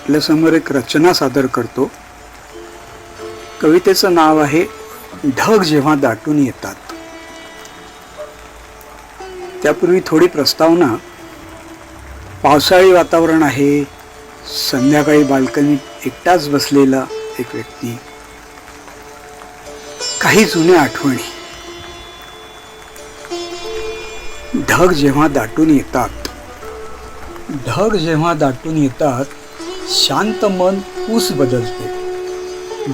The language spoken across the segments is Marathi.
आपल्यासमोर एक रचना सादर करतो. कवितेचं नाव आहे ढग जेव्हा दाटून येतात. त्यापूर्वी थोडी प्रस्तावना. पावसाळी वातावरण आहे संध्याकाळी बाल्कनीत एकटाच बसलेला एक व्यक्ती. काही जुन्या आठवणी. ढग जेव्हा दाटून येतात. ढग जेव्हा दाटून येतात शांत मन पूस बदलते.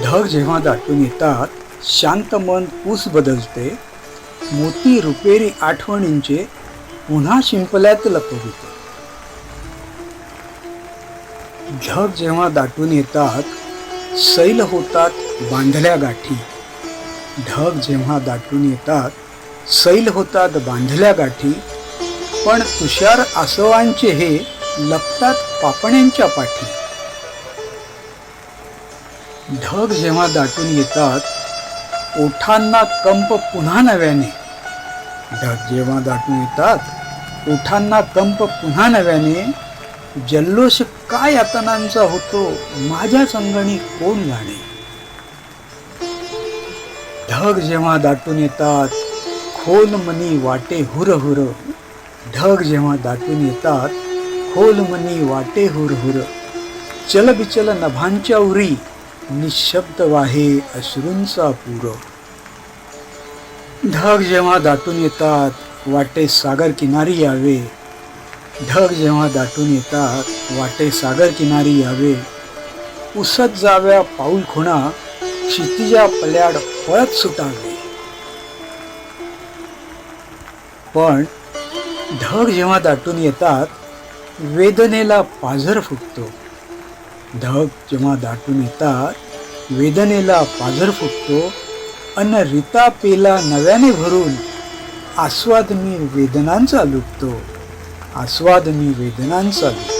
ढग जेव्हा दाटून येतात शांत मन पूस बदलते. मोती रुपेरी आठवणींचे पुन्हा शिंपल्यात लपविते. ढग जेव्हा दाटून येतात सैल होतात बांधल्या गाठी. ढग जेव्हा दाटून येतात सैल होतात बांधल्या गाठी. पण तुषार आसवांचे हे लपतात पापण्यांच्या पाठी. ढग जेव्हा दाटून येतात ओठांना कंप पुन्हा नव्याने. ढग जेव्हा दाटून येतात ओठांना कंप पुन्हा नव्याने. जल्लोष काय यातनांचा होतो माझ्या संगणी कोण जाणे? ढग जेव्हा दाटून येतात खोल मनी वाटे हुर हुर ढग जेव्हा दाटून येतात खोल मनी वाटे हुर हुर चल बिचल नभांच्या उरी निशब्द वाहे अश्रूंचा पूर. ढग जेव्हा दाटून येतात वाटे सागर किनारी यावे. ढग जेव्हा दाटून येतात वाटे सागर किनारी यावे. उसत जाव्या पाऊल खुणा क्षितिजा पल्याड पळत सुटावे. पण ढग जेव्हा दाटून येतात वेदनेला पाझर फुटतो. धग जेव्हा दाटून येतात वेदनेला पाझर फुटतो अन रिता पेला नव्याने भरून आस्वाद मी वेदनांचा लुटतो. आस्वाद मी वेदनांचा लुटतो.